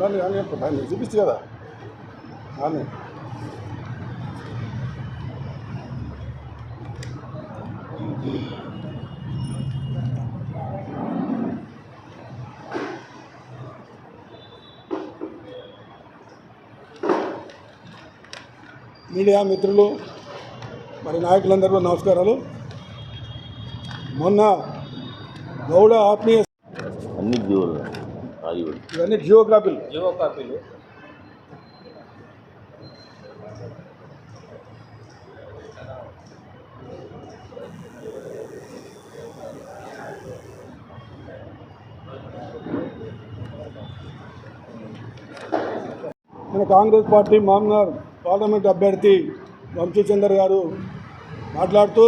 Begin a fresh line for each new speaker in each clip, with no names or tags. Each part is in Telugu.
నన్ను అని నేను చూపిస్తుంది కదా. కానీ మీడియా మిత్రులు మరి నాయకులందరూ నమస్కారాలు. మొన్న గౌడ ఆత్మీయ
అన్ని
ఇవన్నీ జియోగ్రాఫీలు.
జియో కాపీలు
మన కాంగ్రెస్ పార్టీ మామనార్ పార్లమెంట్ అభ్యర్థి వంశీచందర్ గారు మాట్లాడుతూ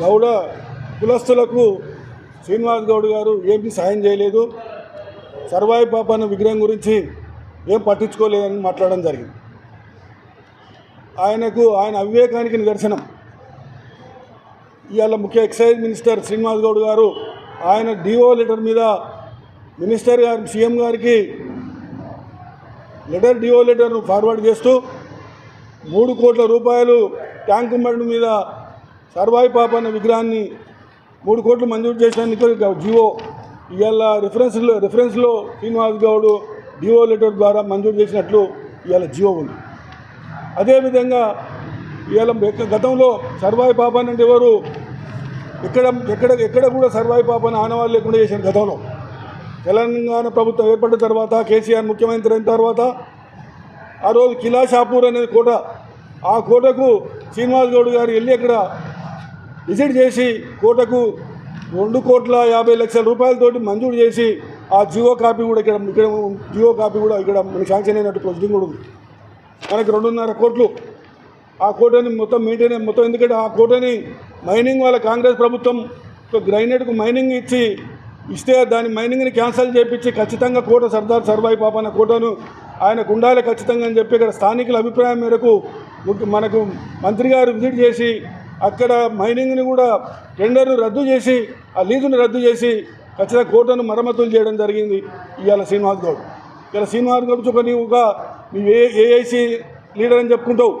గౌడ కులస్తులకు శ్రీనివాస్ గౌడ్ గారు ఏమీ సాయం చేయలేదు. సర్వాయి పాపన్న విగ్రహం గురించి ఏం పట్టించుకోలేదని మాట్లాడడం జరిగింది. ఆయనకు ఆయన అవివేకానికి నిదర్శనం. ఇవాళ ముఖ్య ఎక్సైజ్ మినిస్టర్ శ్రీనివాస్ గౌడ్ గారు ఆయన డిఓ లెటర్ మీద మినిస్టర్ గారి సీఎం గారికి లెటర్ డిఓ లెటర్ను ఫార్వర్డ్ చేస్తూ మూడు కోట్ల రూపాయలు ట్యాంకు బండ్ మీద సర్వాయి పాపన్న విగ్రహాన్ని మూడు కోట్లు మంజూరు చేసినందుకు జియో ఇవాళ రిఫరెన్స్లో రిఫరెన్స్లో శ్రీనివాస్ గౌడ్ డిఓ లెటర్ ద్వారా మంజూరు చేసినట్లు ఇవాళ జియో ఉంది. అదేవిధంగా ఇవాళ గతంలో సర్వాయి పాపాన్ అంటే ఎవరు? ఎక్కడ ఎక్కడ ఎక్కడ కూడా సర్వాయి పాపాన్ని ఆనవాళ్ళు లేకుండా చేశారు గతంలో. తెలంగాణ ప్రభుత్వం ఏర్పడిన తర్వాత కేసీఆర్ ముఖ్యమంత్రి అయిన తర్వాత ఆ రోజు కిలా షాపూర్ అనేది కోట ఆ కోటకు శ్రీనివాస్ గౌడ్ గారు వెళ్ళి అక్కడ విజిట్ చేసి కోటకు రెండు కోట్ల యాభై లక్షల రూపాయలతోటి మంజూరు చేసి ఆ జియో కాపీ కూడా ఇక్కడ ఇక్కడ జియో కాపీ కూడా ఇక్కడ మనకి శాంక్షన్ అయినట్టు ప్రొసీడింగ్ కూడా ఉంది. మనకి రెండున్నర కోట్లు. ఆ కోటని మొత్తం మెయింటైన్ మొత్తం ఎందుకంటే ఆ కోటని మైనింగ్ వాళ్ళ కాంగ్రెస్ ప్రభుత్వం గ్రైనేట్కు మైనింగ్ ఇచ్చి ఇస్తే దాని మైనింగ్ని క్యాన్సిల్ చేపించి ఖచ్చితంగా కోట సర్దార్ సర్వాయి పాపన్న కోటను ఆయనకు ఉండాలి ఖచ్చితంగా అని చెప్పి ఇక్కడ స్థానికుల అభిప్రాయం మేరకు మనకు మంత్రి గారు విజిట్ చేసి అక్కడ మైనింగ్ని కూడా టెండర్ను రద్దు చేసి ఆ లీజును రద్దు చేసి ఖచ్చితంగా కోటను మరమ్మతులు చేయడం జరిగింది ఇవాళ శ్రీనివాస్ గౌడ్. ఇలా శ్రీనివాస్ గౌడ్ ఒక నీవు ఒక ఏ ఏఐసి లీడర్ అని చెప్పుకుంటావు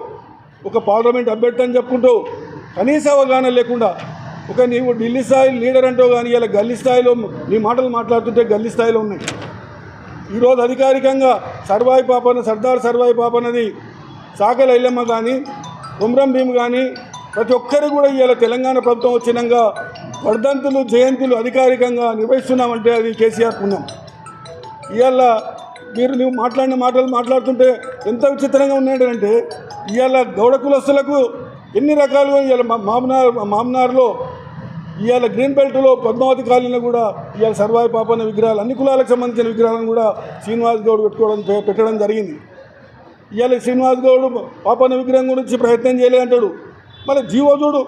ఒక పార్లమెంట్ అభ్యర్థి అని చెప్పుకుంటావు కనీస అవగాహన లేకుండా ఒక నీవు ఢిల్లీ స్థాయి లీడర్ అంటావు కానీ ఇలా గల్లీ స్థాయిలో నీ మాటలు మాట్లాడుతుంటే గల్లీ స్థాయిలో ఉన్నాయి. ఈరోజు అధికారికంగా సర్వాయి పాపన సర్దార్ సర్వాయి పాపన్నది సాకల ఇల్లమ్మ కానీ కుమ్రం భీమ్ కానీ ప్రతి ఒక్కరు కూడా ఇవాళ తెలంగాణ ప్రభుత్వం వచ్చినాక వర్ధంతులు జయంతులు అధికారికంగా నిర్వహిస్తున్నామంటే అది కేసీఆర్ పుణ్యం. ఇవాళ మీరు నువ్వు మాట్లాడిన మాటలు మాట్లాడుతుంటే ఎంత విచిత్రంగా ఉన్నాయంటే ఇవాళ గౌడ కులస్తులకు ఎన్ని రకాలుగా ఇవాళ మా- మామనార్ మామనార్లో ఇవాళ గ్రీన్ బెల్ట్లో పద్మావతి కాలనీలో కూడా ఇవాళ సర్వాయి పాపన్న విగ్రహాలు అన్ని కులాలకు సంబంధించిన విగ్రహాలను కూడా శ్రీనివాస్ గౌడ్ పెట్టుకోవడం పెట్టడం జరిగింది. ఇవాళ శ్రీనివాస్ గౌడ్ పాపన్న విగ్రహం గురించి ప్రయత్నం చేయలేదంటాడు మన జీవో చూడు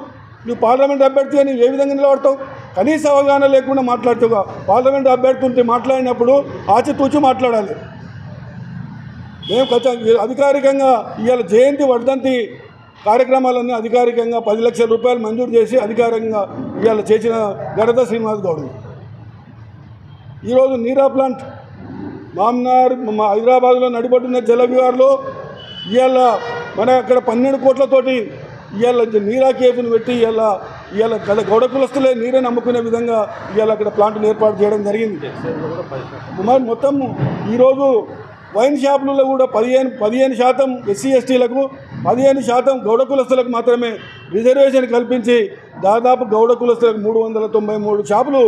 నువ్వు పార్లమెంట్ అభ్యర్థి అని ఏ విధంగా నిలబడతావు? కనీస అవగాహన లేకుండా మాట్లాడుతావుగా. పార్లమెంట్ అభ్యర్థి ఉంటే మాట్లాడినప్పుడు ఆచితూచి మాట్లాడాలి. మేము ఖచ్చితంగా అధికారికంగా ఇవాళ జయంతి వర్ధంతి కార్యక్రమాలన్నీ అధికారికంగా పది లక్షల రూపాయలు మంజూరు చేసి అధికారికంగా ఇవాళ చేసిన గడత శ్రీనివాస్ గౌడ్. ఈరోజు నీరా ప్లాంట్ మామ్నార్ మా హైదరాబాద్లో నడిపడుతున్న జల విహార్లో ఇవాళ మన అక్కడ పన్నెండు కోట్లతోటి ఇవాళ నీరా కేఫ్ను పెట్టి ఇవాళ ఇవాళ గల గౌడ కులస్తులే నీరే నమ్ముకునే విధంగా ఇవాళ అక్కడ ప్లాంట్ను ఏర్పాటు చేయడం జరిగింది. మరి మొత్తం ఈరోజు వైన్ షాపులలో కూడా పదిహేను పదిహేను శాతం ఎస్సీ ఎస్టీలకు పదిహేను శాతం గౌడ కులస్తులకు మాత్రమే రిజర్వేషన్ కల్పించి దాదాపు గౌడ కులస్తులకు మూడు వందల తొంభై మూడు షాపులు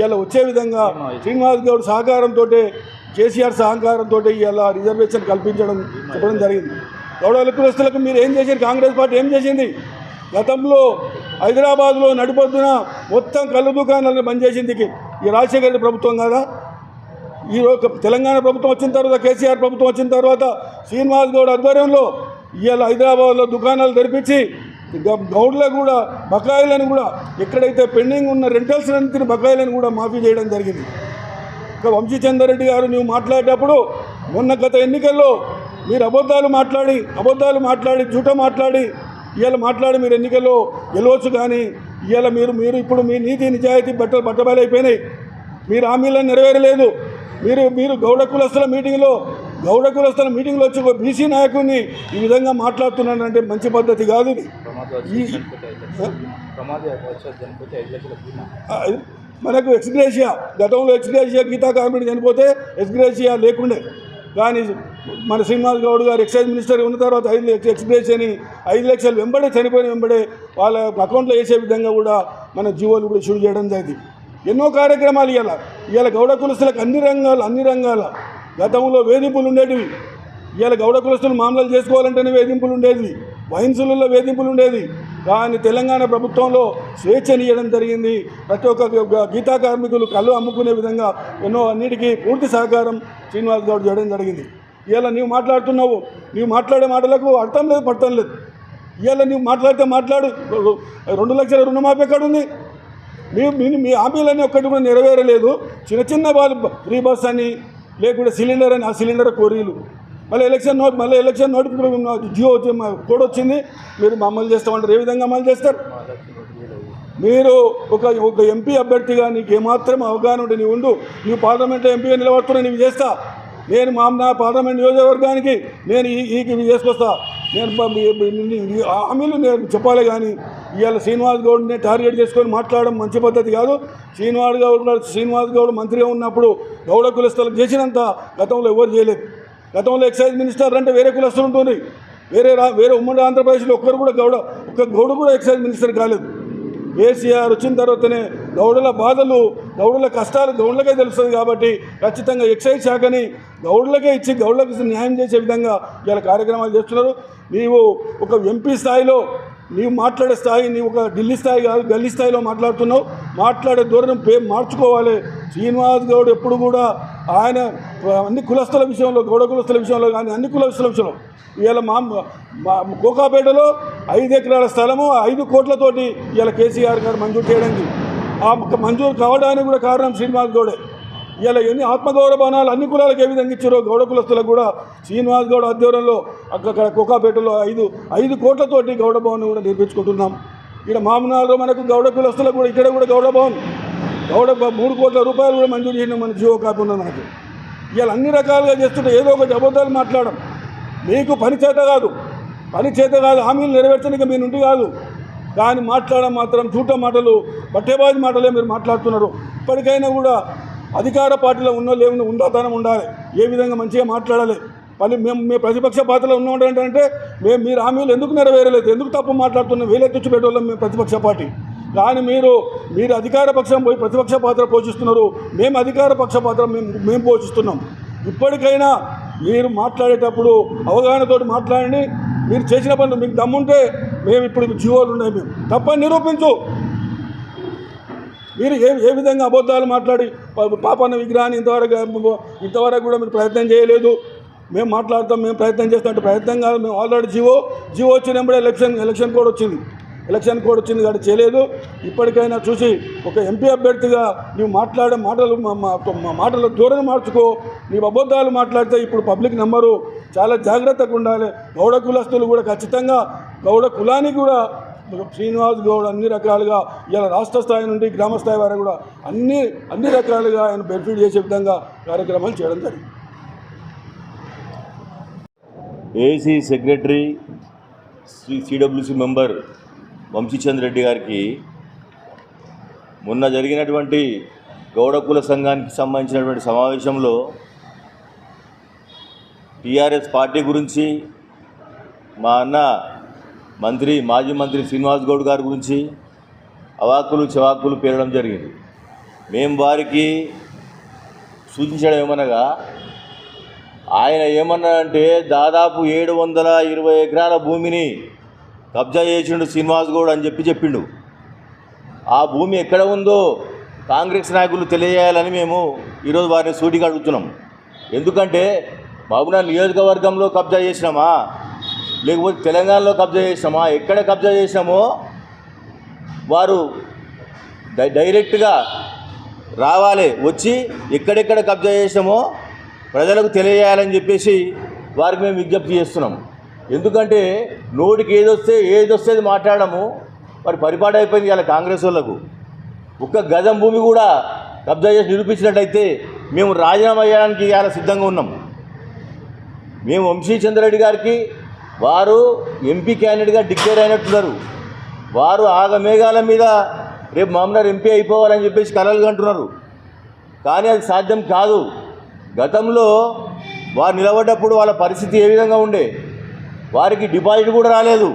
ఇలా వచ్చే విధంగా శ్రీనివాస్ గౌడ్ సహకారంతో కేసీఆర్ సహకారంతో ఇలా రిజర్వేషన్ కల్పించడం చెప్పడం జరిగింది. గౌడ కులస్తులకు మీరు ఏం చేశారు కాంగ్రెస్ పార్టీ ఏం చేసింది? గతంలో హైదరాబాద్లో నడిపొద్దున మొత్తం కళ్ళు దుకాణాలను బంద్ చేసింది ఈ రాజశేఖర రెడ్డి ప్రభుత్వం కదా? ఈ తెలంగాణ ప్రభుత్వం వచ్చిన తర్వాత కేసీఆర్ ప్రభుత్వం వచ్చిన తర్వాత శ్రీనివాస్ గౌడ్ ఆధ్వర్యంలో ఇవాళ హైదరాబాద్లో దుకాణాలు తెరిపించి గౌడ్లకు కూడా బకాయిలను కూడా ఎక్కడైతే పెండింగ్ ఉన్న రెంటల్స్ అన్నింటిని బకాయిలను కూడా మాఫీ చేయడం జరిగింది. ఇక వంశీచందర్ రెడ్డి గారు నువ్వు మాట్లాడేటప్పుడు మొన్న గత ఎన్నికల్లో మీరు అబద్ధాలు మాట్లాడి అబద్ధాలు మాట్లాడి జూట మాట్లాడి ఇవాళ మాట్లాడి మీరు ఎన్నికల్లో గెలవచ్చు కానీ ఇవాళ మీరు మీరు ఇప్పుడు మీ నీతి నిజాయితీ బట్టలు బట్టబయలైపోయినాయి. మీరు హామీలను నెరవేరలేదు. మీరు మీరు గౌడ కులస్తుల మీటింగ్లో గౌడ కులస్తుల మీటింగ్లో వచ్చి ఒక బీసీ నాయకుడిని ఈ విధంగా మాట్లాడుతున్నాడంటే మంచి పద్ధతి కాదు ఇది. మనకు ఎక్స్గ్రేషియా గతంలో ఎక్స్గ్రేషియా గీతా కార్మికుడు చనిపోతే ఎక్స్గ్రేషియా లేకుండే. కానీ మన శ్రీనివాస్ గౌడ్ గారు ఎక్సైజ్ మినిస్టర్ ఉన్న తర్వాత ఐదు ఎక్స్ప్రెస్ అని ఐదు లక్షలు వెంబడే చనిపోయిన వెంబడే వాళ్ళ అకౌంట్లో వేసే విధంగా కూడా మన జీవోలు కూడా షూట్ చేయడం జరిగింది. ఎన్నో కార్యక్రమాలు ఇవాళ ఇవాళ గౌడ కులస్తులకు అన్ని రంగాలు అన్ని రంగాల. గతంలో వేధింపులు ఉండేటివి. ఇవాళ గౌడ కులస్తులు మామూలు చేసుకోవాలంటేనే వేధింపులు ఉండేది వహింసులలో వేధింపులు ఉండేది. కానీ తెలంగాణ ప్రభుత్వంలో స్వేచ్ఛనియడం జరిగింది. ప్రతి ఒక్క గీతా కార్మికులు కళ్ళు అమ్ముకునే విధంగా ఎన్నో అన్నిటికీ పూర్తి సహకారం శ్రీనివాస్ గౌడ్ చేయడం జరిగింది. ఇవాళ నీవు మాట్లాడుతున్నావు నీవు మాట్లాడే మాటలకు అర్థం లేదు పడటం లేదు. ఇవాళ నీవు మాట్లాడితే మాట్లాడు రెండు లక్షల రుణమాఫీ ఎక్కడ ఉంది? మీ మీ హామీలన్నీ ఒక్కటి కూడా నెరవేరలేదు. చిన్న చిన్న వాళ్ళు ఫ్రీ బస్ అని లేకుంటే సిలిండర్ అని ఆ సిలిండర్ కోరీలు. మళ్ళీ ఎలక్షన్ నోట్ మళ్ళీ ఎలక్షన్ నోటిఫికేషన్ జియో మా- కోడ్ వచ్చింది. మీరు మా అమలు చేస్తామంటారు ఏ విధంగా అమలు చేస్తారు? మీరు ఒక ఒక ఎంపీ అభ్యర్థిగా నీకు ఏమాత్రం అవగాహన ఉంటే నీవు ఉండు. నీవు పార్లమెంట్లో ఎంపీగా నిలబడుతున్నా నీవు చేస్తా. నేను మా నా పార్లమెంట్ నియోజకవర్గానికి నేను ఈ చేసుకొస్తా నేను హామీలు నేను చెప్పాలి కానీ ఇవాళ శ్రీనివాస్ గౌడ్ని టార్గెట్ చేసుకొని మాట్లాడడం మంచి పద్ధతి కాదు. శ్రీనివాస్ గౌడ్ శ్రీనివాస్ గౌడ్ మంత్రిగా ఉన్నప్పుడు గౌడ కులస్తులకు చేసినంత గతంలో ఎవరు చేయలేదు. గతంలో ఎక్సైజ్ మినిస్టర్ అంటే వేరే కులస్తులు ఉంటుంది వేరే వేరే ఉమ్మడి ఆంధ్రప్రదేశ్లో ఒక్కరు కూడా గౌడ ఒక్క గౌడు కూడా ఎక్సైజ్ మినిస్టర్ కాలేదు. కేసీఆర్ వచ్చిన తర్వాతనే గౌడుల బాధలు గౌడుల కష్టాలు గౌడులకే తెలుస్తుంది కాబట్టి ఖచ్చితంగా ఎక్సైజ్ శాఖని గౌడులకే ఇచ్చి గౌడులకు న్యాయం చేసే విధంగా ఇలా కార్యక్రమాలు చేస్తున్నారు. నీవు ఒక ఎంపీ స్థాయిలో నీవు మాట్లాడే స్థాయి నీవు ఒక ఢిల్లీ స్థాయి కాదు గల్లీ స్థాయిలో మాట్లాడుతున్నావు. మాట్లాడే ధోరణి పే మార్చుకోవాలి. శ్రీనివాస్ గౌడ్ ఎప్పుడు కూడా ఆయన అన్ని కులస్తుల విషయంలో గౌడ కులస్తుల విషయంలో కానీ అన్ని కులస్తుల విషయంలో ఇవాళ మా మా కోకాపేటలో ఐదు ఎకరాల స్థలము ఐదు కోట్లతోటి ఇవాళ కేసీఆర్ గారు మంజూరు చేయడానికి ఆ మంజూరు కావడానికి కూడా కారణం శ్రీనివాస్ గౌడే. ఇలా ఎన్ని ఆత్మగౌరవ బాణాలు అన్ని కులాలకు ఏ విధంగా ఇచ్చారో గౌడ కులస్తులకు కూడా శ్రీనివాస్ గౌడ ఆధ్వర్యంలో అక్కడ కోకాపేటలో ఐదు ఐదు కోట్లతోటి గౌడ భవన్ కూడా నిర్మించుకుంటున్నాం. ఇక్కడ మామూనాలో మనకు గౌడ కులస్తులకు కూడా ఇక్కడ కూడా గౌడ భవన్. గౌడ మూడు కోట్ల రూపాయలు కూడా మంజూరు చేసిన మన జియో కాకుండా నాకు మనకు. అన్ని రకాలుగా చేస్తుంటే ఏదో ఒకటి అబద్ధాలు మాట్లాడడం. మీకు పని చేత కాదు. పని చేత కాదు హామీలు నెరవేర్చడానికి మీ నుండి కాదు. కానీ మాట్లాడడం మాత్రం చూట మాటలు బట్టేబాజీ మాటలే మీరు మాట్లాడుతున్నారు. ఇప్పటికైనా కూడా అధికార పార్టీలో ఉన్న లేని ఉండాతనం ఉండాలి. ఏ విధంగా మంచిగా మాట్లాడాలి? పని మేము మేము ప్రతిపక్ష పాత్రలో ఉన్నాం ఏంటంటే మేము మీరు హామీలు ఎందుకు నెరవేరలేదు? ఎందుకు తప్పు మాట్లాడుతున్నాం వేలే పెట్టేవాళ్ళం మేము ప్రతిపక్ష పార్టీ. కానీ మీరు మీరు అధికార పక్షం పోయి ప్రతిపక్ష పాత్ర పోషిస్తున్నారు. మేము అధికార పక్ష పాత్ర మేము మేము పోషిస్తున్నాం. ఇప్పటికైనా మీరు మాట్లాడేటప్పుడు అవగాహనతో మాట్లాడండి. మీరు చేసిన పనులు మీకు దమ్ముంటే మేము ఇప్పుడు జీవోలు ఉన్నాయి మేము. తప్పని నిరూపించు. మీరు ఏ ఏ విధంగా అబద్ధాలు మాట్లాడి పాపన్న విగ్రహాన్ని ఇంతవరకు ఇంతవరకు కూడా మీరు ప్రయత్నం చేయలేదు. మేము మాట్లాడతాం మేము ప్రయత్నం చేస్తాం అంటే ప్రయత్నం కాదు. మేము ఆల్రెడీ జివో జివో వచ్చినప్పుడే ఎలక్షన్ ఎలక్షన్ కోడ్ వచ్చింది. ఎలక్షన్ కోడ్ వచ్చింది కాబట్టి చేయలేదు. ఇప్పటికైనా చూసి ఒక ఎంపీ అభ్యర్థిగా నువ్వు మాట్లాడే మాటలు మాటలు మా మాటల ధోరణి మార్చుకో. నీవు అబద్ధాలు మాట్లాడితే ఇప్పుడు పబ్లిక్ నెంబరు చాలా జాగ్రత్తగా ఉండాలి. గౌడ కులస్తులు కూడా ఖచ్చితంగా గౌడ కులానికి కూడా శ్రీనివాస్ గౌడ్ అన్ని రకాలుగా ఇలా రాష్ట్ర స్థాయి నుండి గ్రామ స్థాయి వరకు కూడా అన్ని అన్ని రకాలుగా ఆయన బెనిఫిట్ చేసే విధంగా కార్యక్రమాలు చేయడం జరిగింది.
AC secretary Shri CWC member Vamshichandra Reddy గారికి మొన్న జరిగినటువంటి గౌడకుల సంఘానికి సంబంధించినటువంటి సమావేశంలో టీఆర్ఎస్ పార్టీ గురించి మా అన్న మంత్రి మాజీ మంత్రి శ్రీనివాస్ గౌడ్ గారి గురించి అవాకులు చవాకులు పేరడం జరిగింది. మేము వారికి సూచించడం ఏమనగా ఆయన ఏమన్నాడంటే దాదాపు ఏడు వందల ఇరవై ఎకరాల భూమిని కబ్జా చేసిండు శ్రీనివాస్ గౌడ్ అని చెప్పి చెప్పిండు. ఆ భూమి ఎక్కడ ఉందో కాంగ్రెస్ నాయకులు తెలియజేయాలని మేము ఈరోజు వారిని సూటిగా అడుగుతున్నాం. ఎందుకంటే మహబూబ్నగర్ నియోజకవర్గంలో కబ్జా చేసినామా? లేకపోతే తెలంగాణలో కబ్జా చేసినామా? ఎక్కడ కబ్జా చేసినామో వారు డై- డైరెక్ట్గా రావాలి వచ్చి ఎక్కడెక్కడ కబ్జా చేసినామో ప్రజలకు తెలియజేయాలని చెప్పేసి వారికి మేము విజ్ఞప్తి చేస్తున్నాం. ఎందుకంటే నోటికి ఏదొస్తే ఏదొస్తే అది మాట్లాడము. మరి పరిపాటు అయిపోయింది ఇలా కాంగ్రెస్ వాళ్ళకు. ఒక్క గజం భూమి కూడా కబ్జా చేసి నిరూపించినట్టయితే మేము రాజీనామా చేయడానికి ఇలా సిద్ధంగా ఉన్నాం. మేము వంశీ చంద్రరెడ్డి గారికి వారు ఎంపీ క్యాండిడేట్గా డిక్లేర్ అయినట్టున్నారు. వారు ఆగమేఘాల మీద రేపు మామూలు ఎంపీ అయిపోవాలని చెప్పేసి కలలు అంటున్నారు కానీ అది సాధ్యం కాదు. గతంలో వారు నిలబడ్డప్పుడు వాళ్ళ పరిస్థితి ఏ విధంగా ఉండే? వారికి డిపాజిట్ కూడా రాలేదు.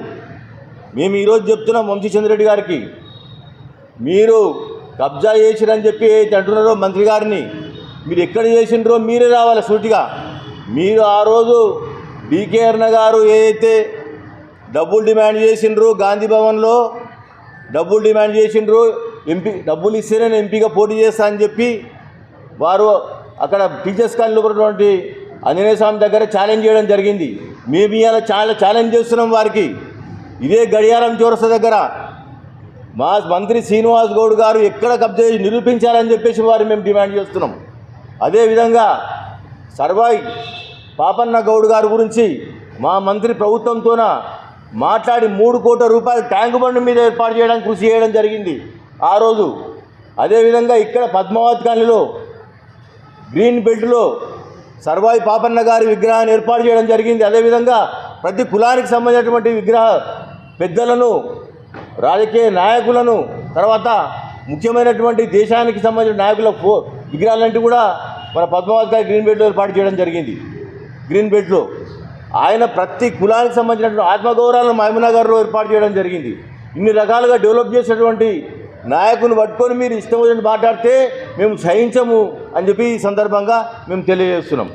మేము ఈరోజు చెప్తున్నాం వంశీ చంద్రెడ్డి గారికి. మీరు కబ్జా చేసిరని చెప్పి అంటున్నారో మంత్రి గారిని మీరు ఎక్కడ చేసిండ్రో మీరే రావాలి సూటిగా. మీరు ఆ రోజు డీకే అరుణ గారు ఏదైతే డబ్బులు డిమాండ్ చేసిండ్రు గాంధీ భవన్లో డబ్బులు డిమాండ్ చేసిండ్రు ఎంపీ డబ్బులు ఇస్తేనే నేను ఎంపీగా పోటీ చేస్తా అని చెప్పి వారు అక్కడ టీచర్స్ కాలనీలో ఉన్నటువంటి ఆంజనేయ స్వామి దగ్గర ఛాలెంజ్ చేయడం జరిగింది. మేము ఇవాళ చాలా ఛాలెంజ్ చేస్తున్నాం వారికి. ఇదే గడియారం చోరస దగ్గర మా మంత్రి శ్రీనివాస్ గౌడ్ గారు ఎక్కడ కబ్జా చేసి నిరూపించాలని చెప్పేసి వారు మేము డిమాండ్ చేస్తున్నాం. అదేవిధంగా సర్వాయి పాపన్న గౌడ్ గారి గురించి మా మంత్రి ప్రభుత్వంతోన మాట్లాడి మూడు కోట్ల రూపాయలు ట్యాంకు బండ్ మీద ఏర్పాటు చేయడానికి కృషి చేయడం జరిగింది. ఆ రోజు అదేవిధంగా ఇక్కడ పద్మావతి కాలనీలో గ్రీన్ బెల్ట్లో సర్వాయి పాపన్న గారి విగ్రహాన్ని ఏర్పాటు చేయడం జరిగింది. అదేవిధంగా ప్రతి కులానికి సంబంధించినటువంటి విగ్రహ పెద్దలను రాజకీయ నాయకులను తర్వాత ముఖ్యమైనటువంటి దేశానికి సంబంధించిన నాయకుల ఫో విగ్రహాలంటే కూడా మన పద్మావతి గారి గ్రీన్ బెల్ట్లో ఏర్పాటు చేయడం జరిగింది. గ్రీన్ బెల్ట్లో ఆయన ప్రతి కులానికి సంబంధించినటువంటి ఆత్మగౌరవాలను మహమూనగర్లో ఏర్పాటు చేయడం జరిగింది. ఇన్ని రకాలుగా డెవలప్ చేసినటువంటి నాయకుని పట్టుకొని మీరు ఇష్టం వచ్చినట్టు మాట్లాడితే మేము సహించము అని చెప్పి ఈ సందర్భంగా మేము తెలియజేస్తున్నాం.